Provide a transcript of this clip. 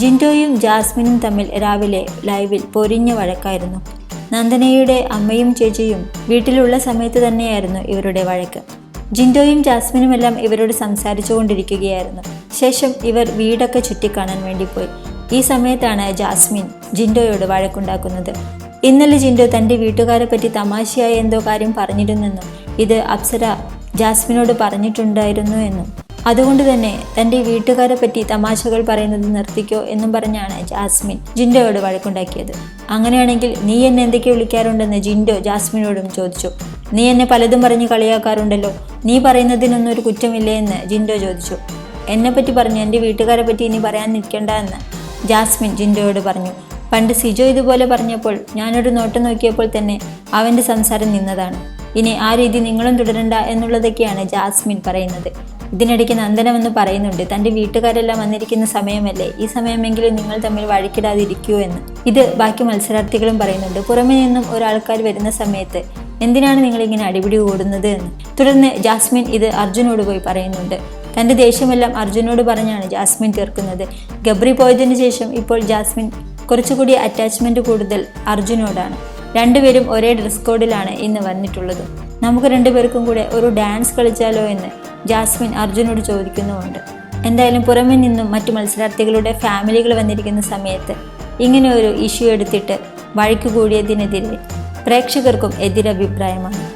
ജിൻഡോയും ജാസ്മിനും തമ്മിൽ രാവിലെ ലൈവിൽ പൊരിഞ്ഞ വഴക്കായിരുന്നു. നന്ദനയുടെ അമ്മയും ചേച്ചിയും വീട്ടിലുള്ള സമയത്ത് തന്നെയായിരുന്നു ഇവരുടെ വഴക്ക്. ജിൻഡോയും ജാസ്മിനുമെല്ലാം ഇവരോട് സംസാരിച്ചു കൊണ്ടിരിക്കുകയായിരുന്നു ശേഷം ഇവർ വീടൊക്കെ ചുറ്റിക്കാണാൻ വേണ്ടി പോയി. ഈ സമയത്താണ് ജാസ്മിൻ ജിൻഡോയോട് വഴക്കുണ്ടാക്കുന്നത്. ഇന്നലെ ജിൻഡോ തന്റെ വീട്ടുകാരെ പറ്റി തമാശയായി എന്തോ കാര്യം പറഞ്ഞിരുന്നെന്നും ഇത് അപ്സര ജാസ്മിനോട് പറഞ്ഞിട്ടുണ്ടായിരുന്നു എന്നും അതുകൊണ്ട് തന്നെ തന്റെ വീട്ടുകാരെ പറ്റി തമാശകൾ പറയുന്നത് നിർത്തിക്കോ എന്നും പറഞ്ഞാണ് ജാസ്മിൻ ജിൻഡോയോട് വഴക്കുണ്ടാക്കിയത്. അങ്ങനെയാണെങ്കിൽ നീ എന്നെ എന്തൊക്കെ വിളിക്കാറുണ്ടെന്ന് ജിൻഡോ ജാസ്മിനോടും ചോദിച്ചു. നീ എന്നെ പലതും പറഞ്ഞ് കളിയാക്കാറുണ്ടല്ലോ. നീ പറയുന്നതിനൊന്നും ഒരു കുറ്റമില്ലേ എന്ന് ജിൻഡോ ചോദിച്ചു. എന്നെപ്പറ്റി പറഞ്ഞു എന്റെ വീട്ടുകാരെ പറ്റി ഇനി പറയാൻ നിൽക്കണ്ട എന്ന് ജാസ്മിൻ ജിൻഡോയോട് പറഞ്ഞു. പണ്ട് സിജോ ഇതുപോലെ പറഞ്ഞപ്പോൾ ഞാനൊരു നോട്ടം നോക്കിയപ്പോൾ തന്നെ അവന്റെ സംസാരം നിന്നതാണ്. ഇനി ആ രീതി നിങ്ങളും തുടരണ്ട എന്നുള്ളതൊക്കെയാണ് ജാസ്മിൻ പറയുന്നത്. ഇതിനിടയ്ക്ക് നന്ദനമെന്ന് പറയുന്നുണ്ട്. തന്റെ വീട്ടുകാരെല്ലാം വന്നിരിക്കുന്ന സമയമല്ലേ? ഈ സമയമെങ്കിലും നിങ്ങൾ തമ്മിൽ വഴക്കിടാതിരിക്കൂ എന്ന്. ഇത് ബാക്കി മത്സരാർത്ഥികളും പറയുന്നുണ്ട്. പുറമെ നിന്നും ഒരാൾക്കാർ വരുന്ന സമയത്ത് എന്തിനാണ് നിങ്ങൾ ഇങ്ങനെ അടിപിടി ഓടുന്നത് എന്ന്. തുടർന്ന് ജാസ്മിൻ ഇത് അർജുനോട് പോയി പറയുന്നുണ്ട്. തന്റെ ദേഷ്യമെല്ലാം അർജുനോട് പറഞ്ഞാണ് ജാസ്മിൻ തീർക്കുന്നത്. ഗബ്രി പോയതിനു ശേഷം ഇപ്പോൾ ജാസ്മിൻ കുറച്ചുകൂടി അറ്റാച്ച്മെന്റ് കൂടുതൽ അർജുനോടാണ്. രണ്ടുപേരും ഒരേ ഡ്രസ് കോഡിലാണ് ഇന്ന് വന്നിട്ടുള്ളത്. നമുക്ക് രണ്ടുപേർക്കും കൂടെ ഒരു ഡാൻസ് കളിച്ചാലോ എന്ന് ജാസ്മിൻ അർജുനോട് ചോദിക്കുന്നുമുണ്ട്. എന്തായാലും പുറമെ നിന്നും മറ്റു മത്സരാർത്ഥികളുടെ ഫാമിലികൾ വന്നിരിക്കുന്ന സമയത്ത് ഇങ്ങനെ ഒരു ഇഷ്യൂ എടുത്തിട്ട് വഴിക്ക് കൂടിയതിനെതിരെ പ്രേക്ഷകർക്കും എതിരഭിപ്രായമാണ്.